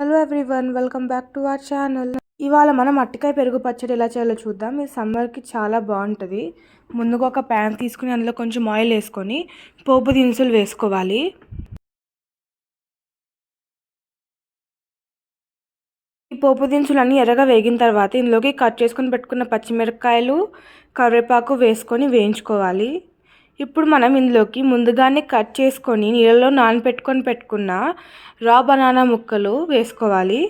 Hello everyone welcome back to our channel ఇవాళ మనం అట్టికాయ పెరుగు పచ్చడి ఎలా చేయాలో చూద్దాం. ఇది సమ్మర్కి చాలా బాగుంటుంది. ముందుగా ఒక ప్యాన్ తీసుకుని అందులో కొంచెం ఆయిల్ వేసుకొని పోపు దినుసులు వేసుకోవాలి. ఈ పోపు దినుసులు అన్నీ ఎర్రగా వేగిన తర్వాత ఇందులోకి కట్ చేసుకొని పెట్టుకున్న పచ్చిమిరపకాయలు కరివేపాకు వేసుకొని వేయించుకోవాలి. ఇప్పుడు మనం ఇందులోకి ముందుగానే కట్ చేసుకొని నీళ్ళలో నానపెట్టుకొని పెట్టుకున్న రా బనానా ముక్కలు వేసుకోవాలి.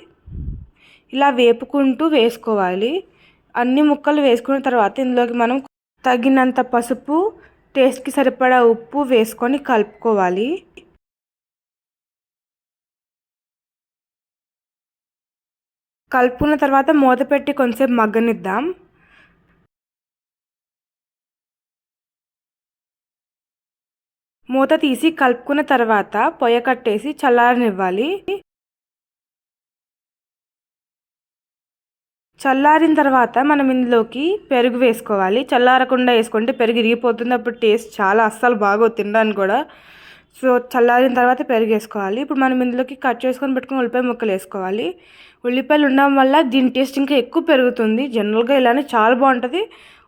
ఇలా వేపుకుంటూ వేసుకోవాలి. అన్ని ముక్కలు వేసుకున్న తర్వాత ఇందులోకి మనం తగినంత పసుపు టేస్ట్కి సరిపడా ఉప్పు వేసుకొని కలుపుకోవాలి. కలుపుకున్న తర్వాత మూత పెట్టి కొంచెంసేపు మగ్గనిద్దాం. మూత తీసి కలుపుకున్న తర్వాత పొయ్య కట్టేసి చల్లారనివ్వాలి. చల్లారిన తర్వాత మనం ఇందులోకి పెరుగు వేసుకోవాలి. చల్లారకుండా వేసుకుంటే పెరుగు ఇరిగిపోతుంది అప్పుడు టేస్ట్ చాలా అస్సలు బాగా తినడానికి కూడా. సో చల్లారిన తర్వాత పెరుగు వేసుకోవాలి. ఇప్పుడు మనం ఇందులోకి కట్ చేసుకొని పెట్టుకుని ఉల్లిపాయ ముక్కలు వేసుకోవాలి. ఉల్లిపాయలు ఉండడం వల్ల దీని టేస్ట్ ఇంకా ఎక్కువ పెరుగుతుంది. జనరల్గా ఇలానే చాలా బాగుంటుంది.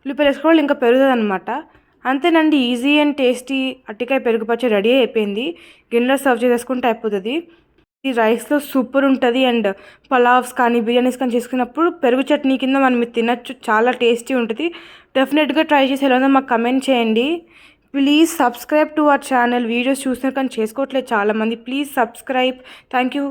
ఉల్లిపాయలు వేసుకోవాలి ఇంకా పెరుగుతుంది అనమాట అంతేనండి ఈజీ అండ్ టేస్టీ అట్టికాయ పెరుగు పచ్చడి రెడీ అయిపోయింది. గిన్నెలో సర్వ్ చేసేసుకుంటే అయిపోతుంది. ఈ రైస్లో సూపర్ ఉంటుంది అండ్ పలావ్స్ కానీ బిర్యానీస్ కానీ చేసుకున్నప్పుడు పెరుగు చట్నీ కింద మనం తినచ్చు. చాలా టేస్టీ ఉంటుంది. డెఫినెట్గా ట్రై చేసి ఎలా మాకు కమెంట్ చేయండి. Please subscribe to our channel videos చూసినారు కానీ చేసుకోవట్లేదు చాలామంది. Please subscribe thank you